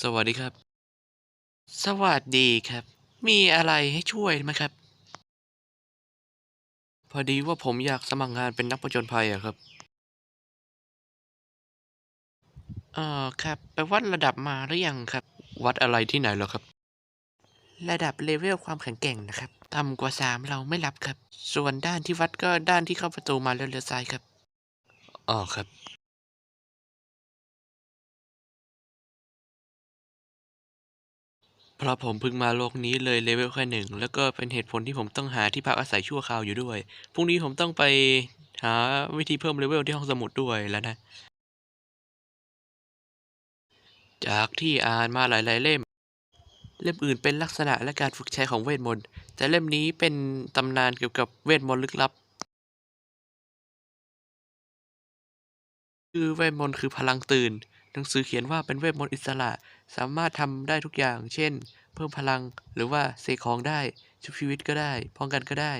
สวัสดีครับ สวัสดีครับ มีอะไรให้ช่วยไหมครับ พอดีว่าผมอยากสมัครงานเป็นนักผจญภัยอะครับเอ่อครับ ไปวัดระดับมาหรือยังครับ วัดอะไรที่ไหนเหรอครับ ระดับเลเวลความแข็งแกร่งนะครับต่ำกว่า3เราไม่รับครับ ส่วนด้านที่วัดก็ด้านที่เข้าประตูมาแล้วเลี้ยวซ้ายครับอ๋อครับ เพราะผมเพิ่งมาโลกนี้เลยเลเวลแค่หนึ่งแล้วก็เป็นเหตุผลที่ผมต้องหาที่พักอาศัยชั่วคราวอยู่ด้วย พรุ่งนี้ผมต้องไปหาวิธีเพิ่มเลเวลที่ห้องสมุดด้วยแล้วนะ จากที่อ่านมาหลายๆเล่ม เล่มอื่นเป็นลักษณะและการฝึกใช้ของเวทมนต์ แต่เล่มนี้เป็นตำนานเกี่ยวกับเวทมนต์ลึกลับ คือเวทมนต์คือพลังตื่น หนังสือเขียนว่าเป็นเวทมนต์อิสระ สามารถทำได้ทุกอย่าง เช่น เพิ่มพลัง หรือว่าเสกของได้ ชุบชีวิตก็ได้ ป้องกันก็ได้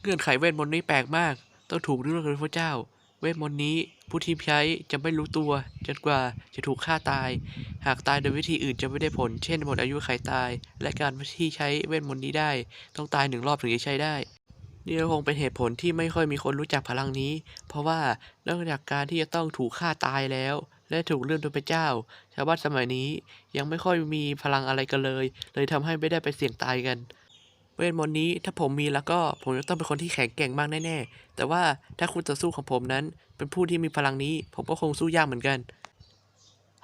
เงื่อนไขเวทมนต์นี้แปลกมาก ต้องถูกเลือกโดยพระเจ้า เวทมนต์นี้ผู้ที่ใช้จะไม่รู้ตัว จนกว่าจะถูกฆ่าตาย หากตายโดยวิธีอื่นจะไม่ได้ผล เช่นหมดอายุไขตาย และการที่ใช้เวทมนต์นี้ได้ ต้องตายหนึ่งรอบถึงจะใช้ได้นี่คงเป็นเหตุผลที่ไม่ค่อยมีคนรู้จักพลังนี้ เพราะว่านอกจากการที่จะต้องถูกฆ่าตายแล้ว และถูกเลื่อนโดยพระเจ้า ชาวบ้านสมัยนี้ยังไม่ค่อยมีพลังอะไรกันเลย เลยทำให้ไม่ได้ไปเสี่ยงตายกัน เวทมนต์นี้ถ้าผมมีแล้วก็ผมจะต้องเป็นคนที่แข็งแกร่งมากแน่ๆ แต่ว่าถ้าคุณต่อสู้ของผมนั้น เป็นผู้ที่มีพลังนี้ ผมก็คงสู้ยากเหมือนกัน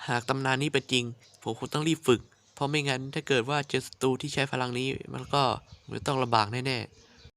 หากตำนานนี้เป็นจริง ผมคงต้องรีบฝึก เพราะไม่งั้นถ้าเกิดว่าเจอศัตรูที่ใช้พลังนี้ มันก็มันต้องลำบากแน่ๆ